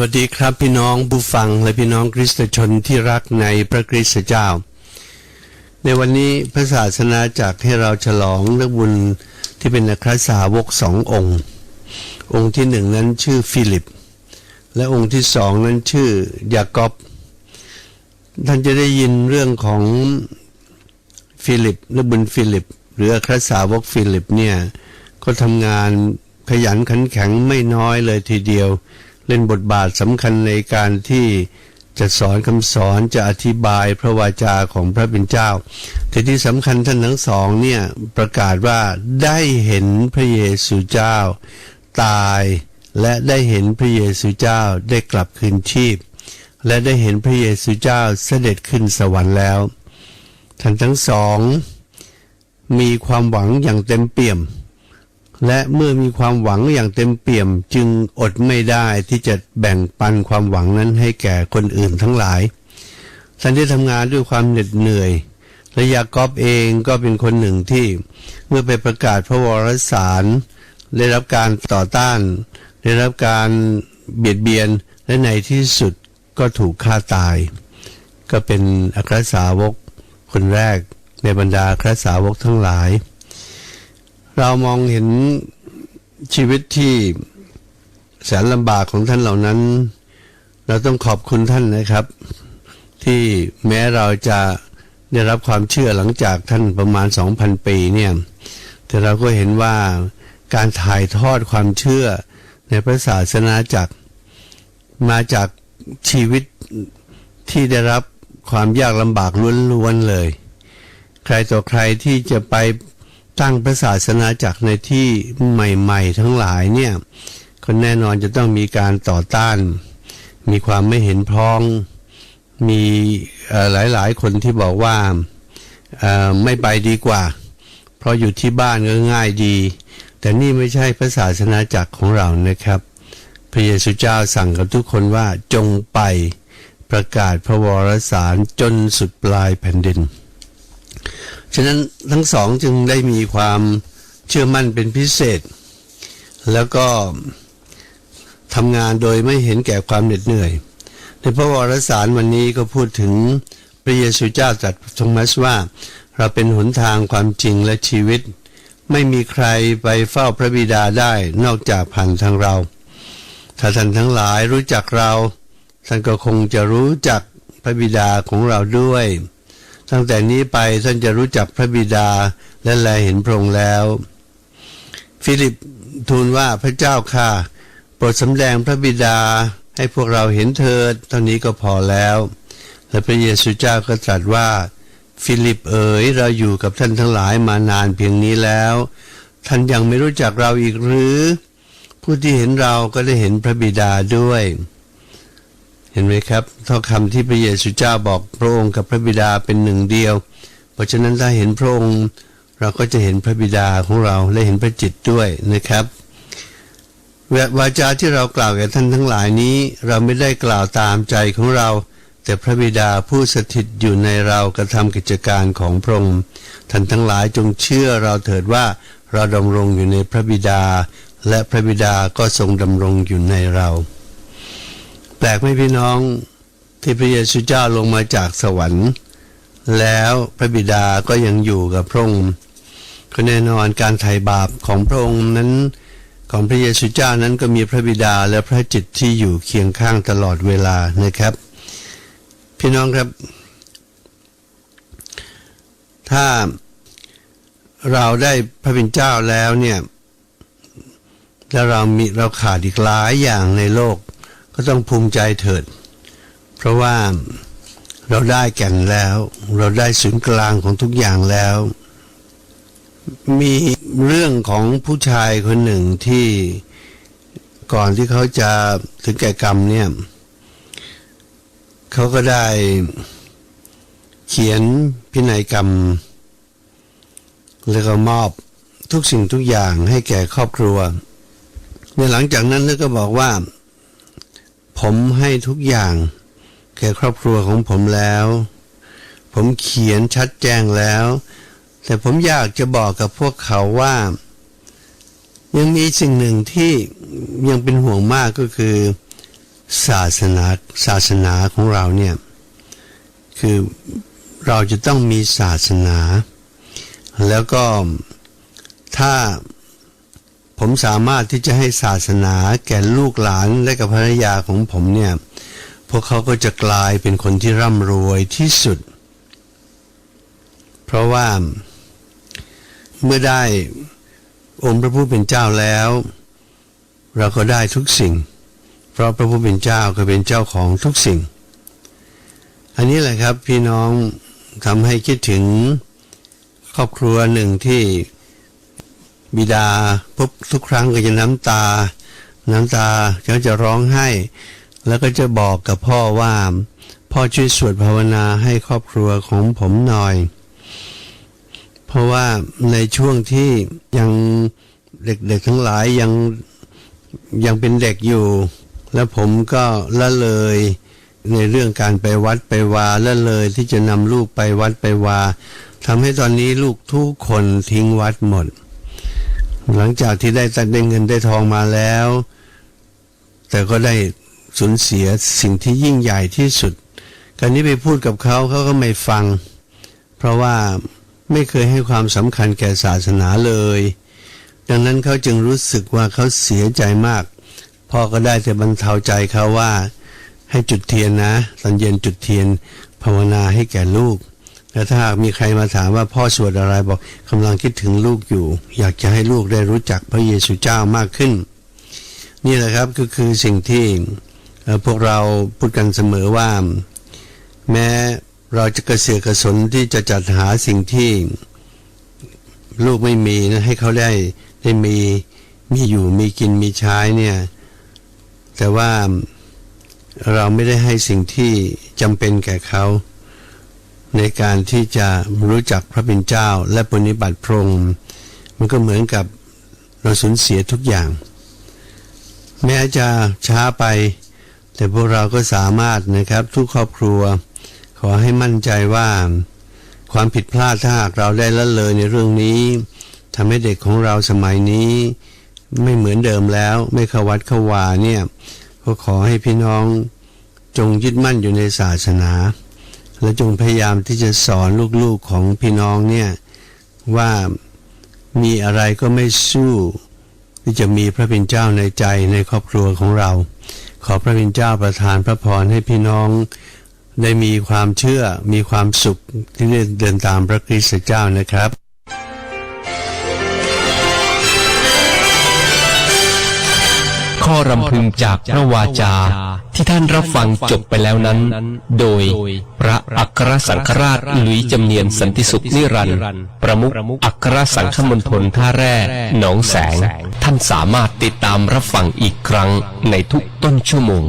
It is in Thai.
วัสดีครับพี่น้องผู้ฟังและพี่น้องคริสตชนที่รักในพระคริสตเจ้า ในวันนี้พระศาสนาจักให้เราฉลองนักบุญที่เป็นนักสาวกสององค์ องค์ที่หนึ่งนั้นชื่อฟิลิป และองค์ที่สองนั้นชื่อยากอบ ท่านจะได้ยินเรื่องของฟิลิปนักบุญฟิลิป หรืออัครสาวกฟิลิปเนี่ยก็ทำงานขยันขันแข็งไม่น้อยเลยทีเดียว เล่นบทบาทสำคัญในการที่จะสอนคำสอนจะอธิบายพระวาจาของพระเป็นเจ้า แต่ที่สำคัญท่านทั้งสองเนี่ยประกาศว่าได้เห็นพระเยซูเจ้า ตายและได้เห็นพระเยซูเจ้าได้กลับคืนชีพ และได้เห็นพระเยซูเจ้าเสด็จขึ้นสวรรค์แล้ว ท่านทั้งสอง มีความหวังอย่างเต็มเปี่ยม และเมื่อมีความหวังอย่างเต็มเปี่ยมจึงอดไม่ได้ที่จะแบ่งปันความหวังนั้นให้แก่คนอื่นทั้งหลายท่านได้ทำงานด้วยความเหน็ดเหนื่อย และยากอบเองก็เป็นคนหนึ่งที่เมื่อไปประกาศพระวรสาร ได้รับการต่อต้าน ได้รับการเบียดเบียนและในที่สุดก็ถูกฆ่าตาย ก็เป็นอัครสาวกคนแรกในบรรดาอัครสาวกทั้งหลาย เรามองเห็นชีวิตที่แสนลำบากของท่านเหล่านั้น เราต้องขอบคุณท่านนะครับ ที่แม้เราจะได้รับความเชื่อหลังจากท่านประมาณ 2,000 ปีเนี่ย แต่เราก็เห็นว่าการถ่ายทอดความเชื่อในพระศาสนาจักรมาจากชีวิตที่ได้รับความยากลำบากล้วนๆเลย ใครต่อใครที่จะไป ตั้งพระศาสนาจักรในที่ใหม่ ๆ ทั้งหลายเนี่ยก็แน่นอนจะต้องมีการต่อต้าน มีความไม่เห็นพ้อง มีหลายๆ คนที่บอกว่าไม่ไปดีกว่า เพราะอยู่ที่บ้านก็ง่ายดี แต่นี่ไม่ใช่พระศาสนาจักรของเรานะครับ พระเยซูเจ้าสั่งกับทุกคนว่าจงไปประกาศพระวรสารจนสุดปลายแผ่นดิน ฉะนั้นทั้งสองจึงได้มีความเชื่อมั่นเป็นพิเศษ แล้วก็ทำงานโดยไม่เห็นแก่ความเหน็ดเหนื่อย ในพระวรสารวันนี้ก็พูดถึงพระเยซูเจ้าตรัสทรงมัสว่า เราเป็นหนทางความจริงและชีวิต ไม่มีใครไปเฝ้าพระบิดาได้นอกจากผ่านทางเรา ถ้าท่านทั้งหลายรู้จักเรา ท่านก็คงจะรู้จักพระบิดาของเราด้วย ตั้งแต่นี้ไปท่านจะรู้จักพระบิดาและแลเห็นพระองค์แล้ว ฟิลิปทูลว่าพระเจ้าค่ะ โปรดสำแดงพระบิดาให้พวกเราเห็นเถิดเท่านี้ก็พอแล้ว และพระเยซูเจ้าก็ตรัสว่า ฟิลิปเอ๋ยเราอยู่กับท่านทั้งหลายมานานเพียงนี้แล้ว ท่านยังไม่รู้จักเราอีกหรือ ผู้ที่เห็นเราก็ได้เห็นพระบิดาด้วย เห็นไหมครับท่อคำที่พระเยซูเจ้าบอกพระองค์กับพระบิดาเป็นหนึ่งเดียว เพราะฉะนั้นถ้าเห็นพระองค์ เราก็จะเห็นพระบิดาของเราและเห็นพระจิตด้วยนะครับวาจาที่เรากล่าวแก่ท่านทั้งหลายนี้ เราไม่ได้กล่าวตามใจของเรา แต่พระบิดาผู้สถิตอยู่ในเรากระทำกิจการของพระองค์ท่านทั้งหลายจงเชื่อเราเถิดว่าเราดำรงอยู่ในพระบิดา และพระบิดาก็ทรงดำรงอยู่ในเรา ลกไหมพี่น้องที่พระเยซูเจ้าลงมาจากสวรรค์ แล้วพระบิดาก็ยังอยู่กับพระองค์ก็แน่นอนการไถ่บาปของพระองค์นั้นของพระเยซูเจ้านั้นก็มีพระบิดาและพระจิตที่อยู่เคียงข้างตลอดเวลานะครับ พี่น้องครับ ถ้าเราได้พระเป็นเจ้าแล้วเนี่ยแล้วเรามีเราขาดอีกหลายอย่างในโลก ก็ต้องภูมิใจเถิด เพราะว่าเราได้แก่นแล้ว เราได้ศูนย์กลางของทุกอย่างแล้ว มีเรื่องของผู้ชายคนหนึ่งที่ก่อนที่เขาจะถึงแก่กรรมเนี่ยเขาก็ได้เขียนพินัยกรรม แล้วก็มอบทุกสิ่งทุกอย่างให้แก่ครอบครัวในหลังจากนั้นก็บอกว่า ผมให้ทุกอย่าง แก่ครอบครัวของผมแล้ว ผมเขียนชัดแจ้งแล้ว แต่ผมอยากจะบอกกับพวกเขาว่า ยังมีสิ่งหนึ่งที่ยังเป็นห่วงมากก็คือ ศาสนาศาสนาของเราเนี่ยคือเราจะต้องมีศาสนา แล้วก็ถ้า ผมสามารถที่จะให้ศาสนาแก่ลูกหลานและกับภรรยาของผมเนี่ย พวกเขาก็จะกลายเป็นคนที่ร่ำรวยที่สุด เพราะว่าเมื่อได้องค์พระผู้เป็นเจ้าแล้ว เราก็ได้ทุกสิ่ง เพราะพระผู้เป็นเจ้าก็เป็นเจ้าของทุกสิ่ง อันนี้แหละครับพี่น้องทำให้คิดถึงครอบครัวหนึ่งที่ บิดาพบทุกครั้งก็จะน้ำตา น้ำตาเขาจะร้องไห้ แล้วก็จะบอกกับพ่อว่า พ่อช่วยสวดภาวนาให้ครอบครัวของผมหน่อย เพราะว่าในช่วงที่ยังเด็กๆทั้งหลายยังยังเป็นเด็กอยู่ แล้วผมก็ละเลยในเรื่องการไปวัดไปวาละเลยที่จะนำลูกไปวัดไปวาทำให้ตอนนี้ลูกทุกคนทิ้งวัดหมด หลังจากที่ได้ตัดได้เงินได้ทองมาแล้ว แต่ก็ได้สูญเสียสิ่งที่ยิ่งใหญ่ที่สุดการนี้ไปพูดกับเขาเขาก็ไม่ฟัง เพราะว่าไม่เคยให้ความสำคัญแก่ศาสนาเลย ดังนั้นเขาจึงรู้สึกว่าเขาเสียใจมากพ่อก็ได้แต่บรรเทาใจเขาว่า ให้จุดเทียนนะ ตอนเย็นจุดเทียน ภาวนาให้แก่ลูก แล้วถ้าหากมีใครมาถามว่าพ่อสวดอะไรบอกกำลังคิดถึงลูกอยู่ อยากจะให้ลูกได้รู้จักพระเยซูเจ้ามากขึ้น นี่แหละครับก็คือสิ่งที่พวกเราพูดกันเสมอว่า แม้เราจะกระเสือกกระสนที่จะจัดหาสิ่งที่ลูกไม่มีนะให้เขาได้ได้มีมีอยู่มีกินมีใช้เนี่ยแต่ว่าเราไม่ได้ให้สิ่งที่จำเป็นแก่เขา ในการที่จะรู้จักพระเป็นเจ้าและปฏิบัติพระองค์มันก็เหมือนกับเราสูญเสียทุกอย่าง แม้จะช้าไป แต่พวกเราก็สามารถนะครับทุกครอบครัว ขอให้มั่นใจว่า ความผิดพลาดถ้าหากเราได้ละเลยในเรื่องนี้ทำให้เด็กของเราสมัยนี้ ไม่เหมือนเดิมแล้วไม่เข้าวัดเข้าวาเนี่ยก็ขอให้พี่น้องจงยึดมั่นอยู่ในศาสนา และจงพยายามที่จะสอนลูกๆของพี่น้องเนี่ยว่ามีอะไรก็ไม่สู้ ที่จะมีพระเป็นเจ้าในใจในครอบครัวของเรา ขอพระเป็นเจ้าประทานพระพรให้พี่น้องได้มีความเชื่อมีความสุขที่ได้เดินตามพระคริสต์เจ้านะครับ ข้อรำพึงจากพระวาจาที่ท่านรับฟังจบไปแล้วนั้น โดยพระอัครสังฆราชหลุยจำเนียนสันติสุขนิรันดร์ประมุขอัครสังฆมณฑลท่าแร่หนองแสง ท่านสามารถติดตามรับฟังอีกครั้งในทุกต้นชั่วโมง